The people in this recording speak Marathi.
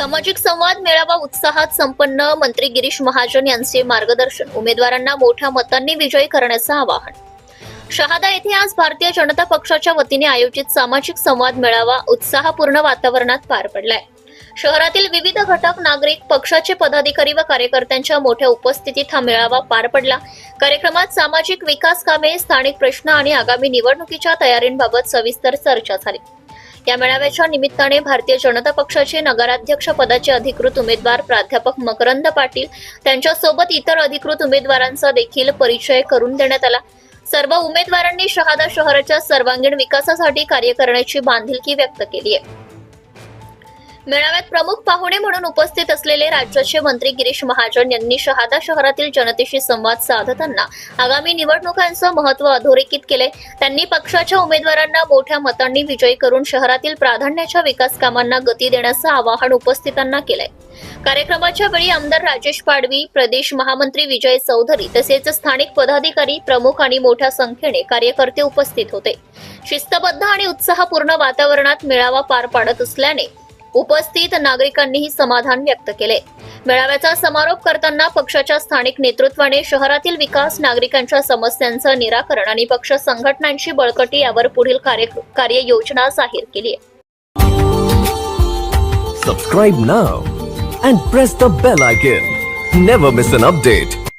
सामाजिक संवाद मेळावा उत्साहात संपन्न मंत्री गिरीश महाजन यांचे मार्गदर्शन. उमेदवारांना मोठ्या मतांनी विजयी करण्याचं आवाहन. शहादा येथे आज भारतीय जनता पक्षाच्या वतीने आयोजित सामाजिक संवाद मेळावा उत्साहपूर्ण वातावरणात पार पडलाय. शहरातील विविध घटक नागरिक पक्षाचे पदाधिकारी व कार्यकर्त्यांच्या मोठ्या उपस्थितीत हा मेळावा पार पडला. कार्यक्रमात सामाजिक विकास कामे स्थानिक प्रश्न आणि आगामी निवडणुकीच्या तयारींबाबत सविस्तर चर्चा झाली. या मेळाव्याच्या निमित्ताने भारतीय जनता पक्षाचे नगराध्यक्ष पदाचे अधिकृत उमेदवार प्राध्यापक मकरंद पाटील त्यांच्यासोबत इतर अधिकृत उमेदवारांचा देखील परिचय करून देण्यात आला. सर्व उमेदवारांनी शहादा शहराच्या सर्वांगीण विकासासाठी कार्य करण्याची बांधिलकी व्यक्त केली आहे. मेळाव्यात प्रमुख पाहुणे म्हणून उपस्थित असलेले राज्याचे मंत्री गिरीश महाजन यांनी शहादा शहरातील जनतेशी संवाद साधताना आगामी निवडणुकांचं महत्त्व अधोरेखित केले. त्यांनी पक्षाच्या उमेदवारांना मोठ्या मतांनी विजयी करून शहरातील प्राधान्याच्या विकास कामांना गती देण्याचं आवाहन उपस्थितांना केलंय. कार्यक्रमाच्या वेळी आमदार राजेश पाडवी प्रदेश महामंत्री विजय चौधरी तसेच स्थानिक पदाधिकारी प्रमुख आणि मोठ्या संख्येने कार्यकर्ते उपस्थित होते. शिस्तबद्ध आणि उत्साहपूर्ण वातावरणात मेळावा पार पाडत असल्याने उपस्थित नागरिकांनीही समाधान व्यक्त केले. मेळाव्याचा समारोप करताना पक्षाच्या स्थानिक नेतृत्वाने शहरातील विकास नागरिकांच्या समस्यांचं निराकरण आणि पक्ष संघटनांची बळकटी यावर पुढील कार्य कार्ययोजना जाहीर केली subscribe now and press the bell icon never miss an update.